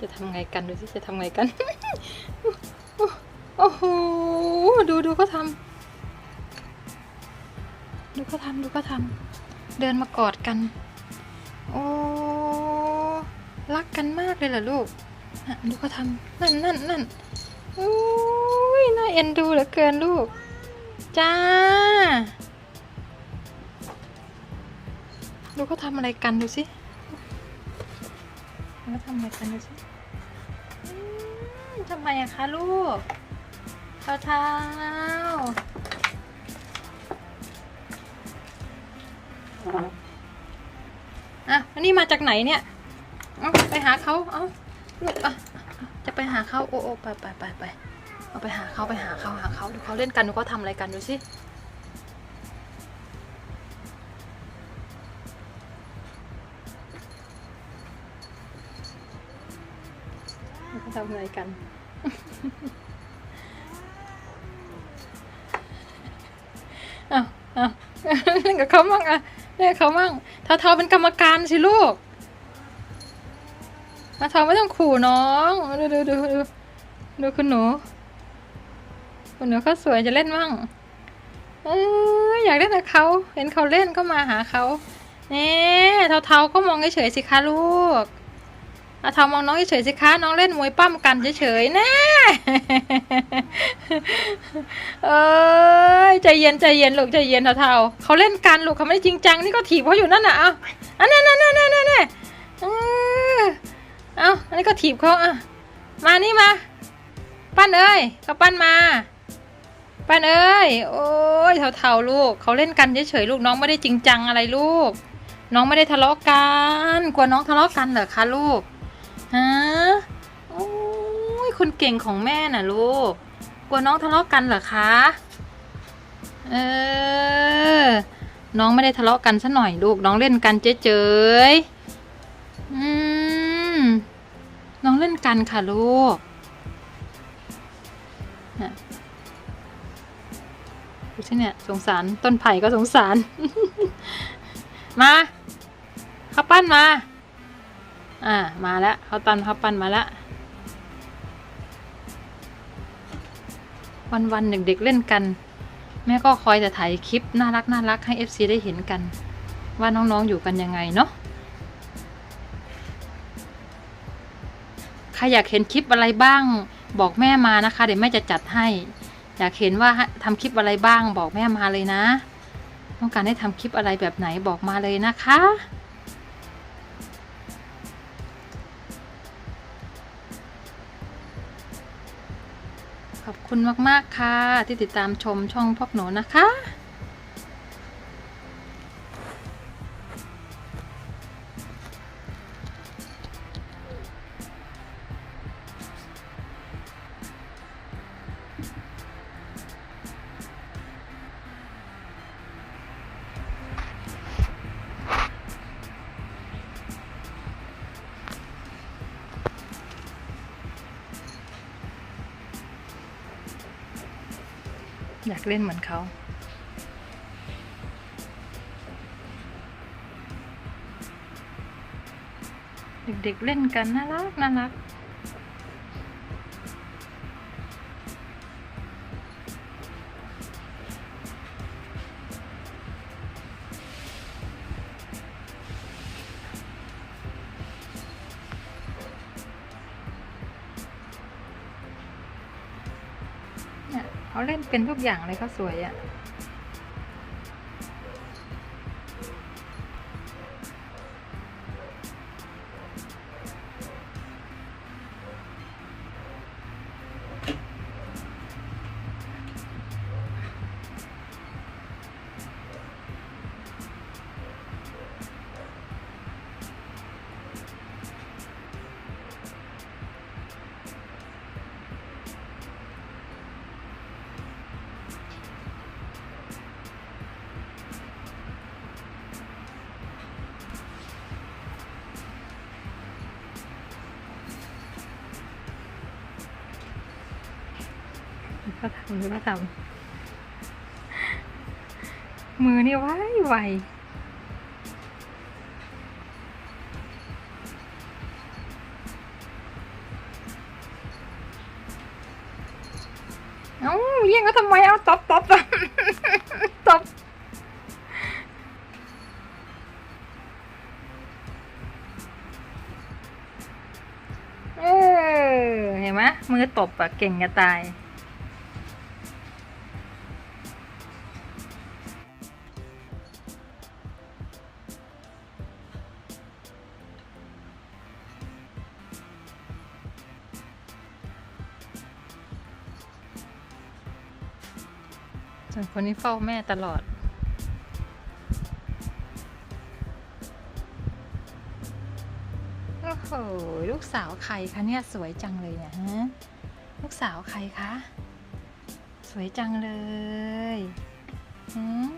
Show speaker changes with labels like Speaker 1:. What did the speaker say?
Speaker 1: จะทำไงกันดูสิจะทำไงกัน โอ้โห ดูดูเขาทำดูเขาทำดูเขาทำเดินมากอดกัน โอ้รักกันมากเลยเหรอลูกดูเขาทำนั่นนั่นนั่นโอ้ยน่าเอ็นดูเหลือเกินลูก จ้า ดูเขาทำอะไรกันดูสิเขาทำอะไรกันดูสิ ทำไมอะคะลูกเท้าเท้าอะอันนี้มาจากไหนเนี่ยเอาไปหาเขาเอาลูกอะอะจะไปหาเขาโอ้โอ้ไปไปไปไปเอาไปหาเขาไปหาเขาหาเขาดูเขาเล่นกันดูเขาทำอะไรกันดูสิเขาทำอะไรกัน อ้าวอ้าวเล่นกับเขามั่งอะเล่นกับเขามั่งทาทาเป็นกรรมการสิลูกมาทาไม่ต้องขู่น้องดูดูดูดูดูคุณหนู คุณหนูเขาสวยจะเล่นมั่งเอออยากเล่นกับเขาเห็นเขาเล่นก็มาหาเขาเนี่ยเทาเทาก็มองเฉยๆสิคะลูก อาทอมองน้องเฉยๆสิคะน้องเล่นมวยปั้มกันเฉยๆแน่เอ้ยใจเย็นใจเย็นลูกใจเย็นเท่าๆเขาเล่นกันลูกเขาไม่ได้จริงจังนี่ก็ถีบเขาอยู่นั่นน่ะเอาอันนี้นั่นนั่นนั่นนั่นเอาอันนี้ก็ถีบเขาอะมานี่มา ปั้นเอ้ยเขาปั้นมา ปั้นเอ้ยโอ้ยเท่าๆลูกเขาเล่นกันเฉยๆลูกน้องไม่ได้จริงจังอะไรลูก น้องไม่ได้ทะเลาะกันกลัวน้องทะเลาะกันเหรอคะลูก ฮะโอ้ยคนเก่งของแม่น่ะลูก กลัวน้องทะเลาะกันเหรอคะ เออ น้องไม่ได้ทะเลาะกันซะหน่อยลูก น้องเล่นกันเฉยอืม น้องเล่นกันค่ะลูกน่ะดูสิเนี่ยสงสารต้นไผ่ก็สงสาร มาข้าวปั้นมา อ่ามาแล้วเขาตันเขาปั้นมาแล้ววันวันเด็กๆเล่นกัน แม่ก็คอยแต่ถ่ายคลิปน่ารักน่ารักให้ FC ได้เห็นกัน ว่าน้องๆอยู่กันยังไงเนาะใครอยากเห็นคลิปอะไรบ้าง บอกแม่มานะคะ เดี๋ยวแม่จะจัดให้ อยากเห็นว่าทำคลิปอะไรบ้าง บอกแม่มาเลยนะ ต้องการให้ทำคลิปอะไรแบบไหนบอกมาเลยนะคะ คุณมาก ๆ ค่ะ ที่ติดตามชมช่องพวกหนูนะคะ อยากเล่นเหมือนเขาเด็กๆเล่นกันน่ารักน่ารัก เขาเล่นเป็นทุกอย่างเลยเขาสวยอะ่ะ ก็ทำหรืาทำมือนี่ไวไวเอ้าเยี่ยงก็ทำไมเอาตบตบตบตบเออเห็นไหมมือตบอะเก่งจะตาย ส่วนคนนี้เฝ้าแม่ตลอด โอ้โห ลูกสาวใครคะเนี่ยสวยจังเลยเนี่ยฮะ ลูกสาวใครคะ สวยจังเลย อืม